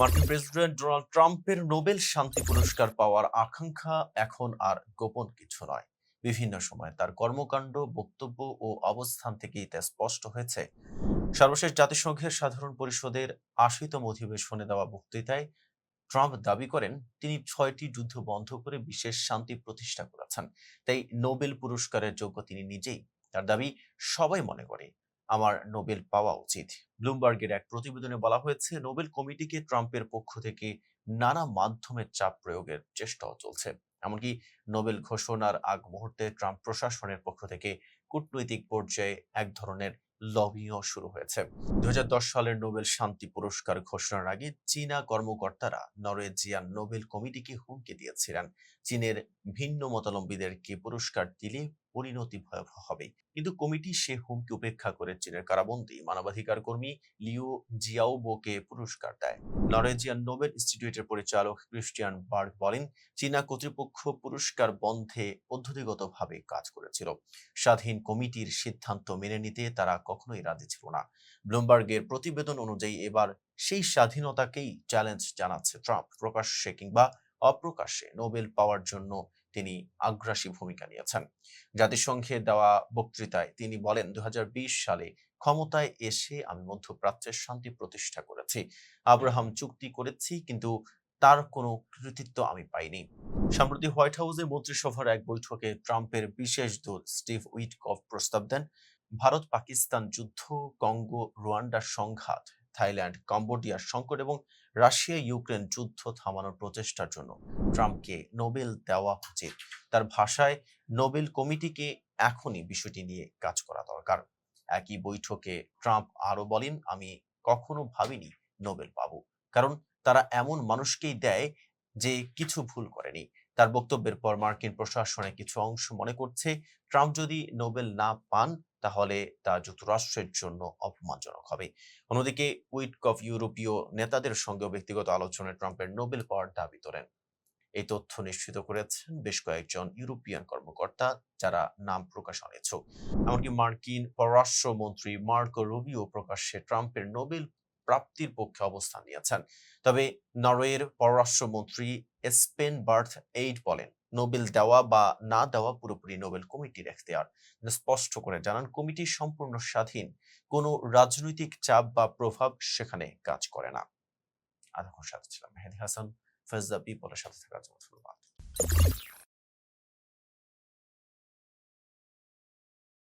মার্কিন president Donald ট্রাম্পের Nobel শান্তি পুরস্কার পাওয়ার আকাঙ্ক্ষা এখন আর গোপন কিছু নয়। বিভিন্ন সময় তার কর্মকাণ্ড, বক্তব্য ও অবস্থান থেকেই তা স্পষ্ট হয়েছে। সর্বশেষ জাতিসংঘের সাধারণ পরিষদের আশিতম অধিবেশনে দেওয়া বক্তৃতায় ট্রাম্প দাবি করেন, তিনি ছয়টি যুদ্ধ বন্ধ করে বিশেষ শান্তি প্রতিষ্ঠা করেছেন। তাই নোবেল পুরস্কারের যোগ্য তিনি নিজেই। তার দাবি সবাই মনে করে। আমার নোবেল পাওয়া উচিত। ব্লুমবার্গের এক প্রতিবেদনে বলা হয়েছে নোবেল কমিটিকে ট্রাম্পের পক্ষ থেকে নানা মাধ্যমে চাপ প্রয়োগের চেষ্টাও চলছে। এমনকি নোবেল ঘোষণার আগ মুহূর্তে ট্রাম্প প্রশাসনের পক্ষ থেকে কূটনৈতিক পর্যায়ে এক ধরনের লবিও শুরু হয়েছে। দু সালের নোবেল শান্তি পুরস্কার ঘোষণার আগে চীনা কর্মকর্তারা নরওয়েজিয়ান নোবেল কমিটিকে হুমকি দিয়েছিলেন। চীনের ভিন্ন মতালম্বীদেরকে পুরস্কার দিলে পরিণতি ভয়াবহ হবে? কিন্তু কমিটি সে হুমকি উপেক্ষা করে চীনের কারাবন্দী মানবাধিকার কর্মী লিও জিয়াওবোকে পুরস্কার দেয়। নরওয়েজিয়ান নোবেল ইনস্টিটিউটের পরিচালক ক্রিস্টিয়ান বার্গ বলেন, চীনা কর্তৃপক্ষ পুরস্কার বন্ধে পদ্ধতিগতভাবে কাজ করেছিল। স্বাধীন কমিটির সিদ্ধান্ত মেনে নিতে তারা কখনোই রাজি ছিল না। ব্লুমবার্গের প্রতিবেদন অনুযায়ী এবার সেই স্বাধীনতাকেই চ্যালেঞ্জ জানাচ্ছে ট্রাম্প। প্রকাশ্যে কিংবা অপ্রকাশ্যে নোবেল পাওয়ার জন্য তিনি আগ্রাসী ভূমিকা নিয়েছেন। জাতিসংঘে দেওয়া বক্তৃতায় তিনি বলেন দু হাজার বিশ সালে ক্ষমতায় এসে আমি মধ্যপ্রাচ্যের শান্তি প্রতিষ্ঠা করেছি। আব্রাহাম চুক্তি করেছি, কিন্তু তার কোনো কৃতিত্ব আমি পাইনি। সম্প্রতি হোয়াইট হাউসে মন্ত্রিসভার এক বৈঠকে ট্রাম্পের বিশেষ দূত স্টিভ উইটকফ প্রস্তাব দেন, ভারত, পাকিস্তান যুদ্ধ, কঙ্গো, রুয়ান্ডার সংঘাত, থাইল্যান্ড, কম্বোডিয়ার সংকট এবং রাশিয়া, ইউক্রেন যুদ্ধ থামানোর প্রচেষ্টার জন্য ট্রাম্পকে নোবেল দেওয়া উচিত। তার ভাষায়, নোবেল কমিটিকে এখনই বিষয়টি নিয়ে কাজ করা দরকার। একই বৈঠকে ট্রাম্প আরও বলেন, আমি কখনো ভাবিনি নোবেল পাবো। কারণ তারা এমন মানুষকেই দেয় যে কিছু ভুল করেনি। তার বক্তব্যের পর মার্কিন প্রশাসনের কিছু অংশ মনে করছে, ট্রাম্প যদি নোবেল না পান, তাহলে তা যুক্তরাষ্ট্রের জন্য অপমানজনক হবে। অন্যদিকে, উইটকফ ইউরোপীয় নেতাদের সঙ্গে ব্যক্তিগত আলোচনায় ট্রাম্পের নোবেল পাওয়ার দাবি তোলেন। এই তথ্য নিশ্চিত করেছেন বেশ কয়েকজন ইউরোপিয়ান কর্মকর্তা যারা নাম প্রকাশ অনিচ্ছুক। এমনকি মার্কিন পররাষ্ট্রমন্ত্রী মার্কো রুবিও প্রকাশ্যে ট্রাম্পের নোবেল প্রাপ্তির পক্ষে অবস্থান নিয়েছেন। তবে নরওয়ের পররাষ্ট্রমন্ত্রী স্পেন বার্থ এইড বলেন, নোবেল দেওয়া বা না দেওয়া পুরোপুরি নোবেল কমিটির এখতিয়ার স্পষ্ট করে জানান কমিটি সম্পূর্ণ স্বাধীন। কোনো রাজনৈতিক চাপ বা প্রভাব সেখানে কাজ করে না। এতক্ষণ সাথে ছিলাম। মেহেদি হাসান ফেজদা পিপলের সাথে থাকার জন্য